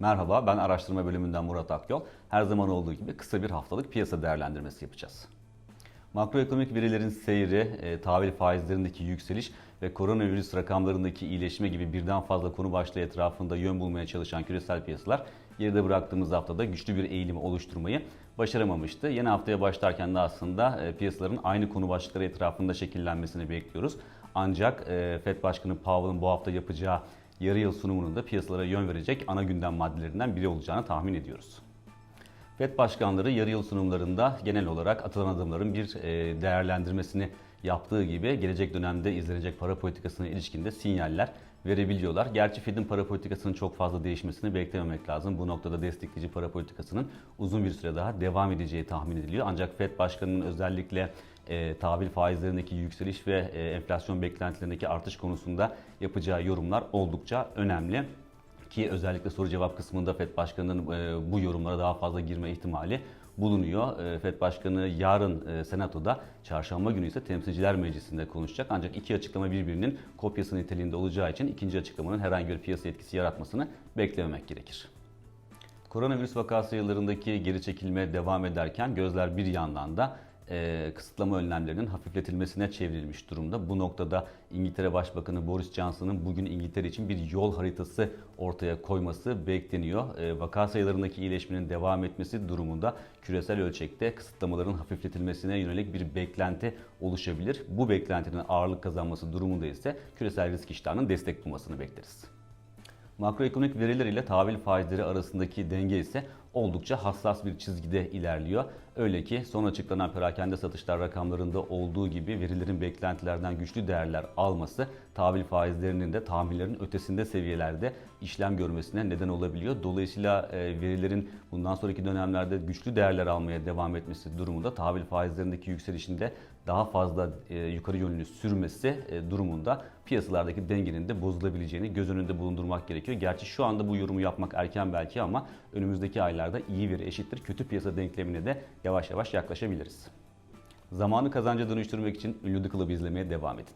Merhaba, ben araştırma bölümünden Murat Akyol. Her zaman olduğu gibi kısa bir haftalık piyasa değerlendirmesi yapacağız. Makroekonomik verilerin seyri, e, tahvil faizlerindeki yükseliş ve koronavirüs rakamlarındaki iyileşme gibi birden fazla konu başlığı etrafında yön bulmaya çalışan küresel piyasalar geride bıraktığımız haftada güçlü bir eğilimi oluşturmayı başaramamıştı. Yeni haftaya başlarken de aslında e, piyasaların aynı konu başlıkları etrafında şekillenmesini bekliyoruz. Ancak e, FED Başkanı Powell'ın bu hafta yapacağı yarı yıl sunumunun da piyasalara yön verecek ana gündem maddelerinden biri olacağını tahmin ediyoruz. FED başkanları yarı yıl sunumlarında genel olarak atılan adımların bir e, değerlendirmesini yaptığı gibi gelecek dönemde izlenecek para politikasına ilişkinde sinyaller verebiliyorlar. Gerçi Fed'in para politikasının çok fazla değişmesini beklememek lazım. Bu noktada destekleyici para politikasının uzun bir süre daha devam edeceği tahmin ediliyor. Ancak Fed başkanının özellikle e, tahvil faizlerindeki yükseliş ve e, enflasyon beklentilerindeki artış konusunda yapacağı yorumlar oldukça önemli ki özellikle soru cevap kısmında FED Başkanı'nın e, bu yorumlara daha fazla girme ihtimali bulunuyor. E, FED Başkanı yarın e, Senato'da, çarşamba günü ise Temsilciler Meclisi'nde konuşacak. Ancak iki açıklama birbirinin kopyası niteliğinde olacağı için ikinci açıklamanın herhangi bir piyasa etkisi yaratmasını beklememek gerekir. Koronavirüs vaka sayılarındaki geri çekilme devam ederken gözler bir yandan da e, kısıtlama önlemlerinin hafifletilmesine çevrilmiş durumda. Bu noktada İngiltere Başbakanı Boris Johnson'ın bugün İngiltere için bir yol haritası ortaya koyması bekleniyor. E, vaka sayılarındaki iyileşmenin devam etmesi durumunda küresel ölçekte kısıtlamaların hafifletilmesine yönelik bir beklenti oluşabilir. Bu beklentinin ağırlık kazanması durumunda ise küresel risk iştahının destek bulmasını bekleriz. Makroekonomik veriler ile tahvil faizleri arasındaki denge ise oldukça hassas bir çizgide ilerliyor. Öyle ki son açıklanan perakende satışlar rakamlarında olduğu gibi verilerin beklentilerden güçlü değerler alması tahvil faizlerinin de tahminlerin ötesinde seviyelerde işlem görmesine neden olabiliyor. Dolayısıyla e, verilerin bundan sonraki dönemlerde güçlü değerler almaya devam etmesi durumunda tahvil faizlerindeki yükselişinde daha fazla e, yukarı yönlü sürmesi e, durumunda piyasalardaki dengenin de bozulabileceğini göz önünde bulundurmak gerekiyor. Gerçi şu anda bu yorumu yapmak erken belki ama önümüzdeki aylarda iyi bir eşittir kötü piyasa denklemine de yavaş yavaş yaklaşabiliriz. Zamanı kazanca dönüştürmek için ünlü The izlemeye devam edin.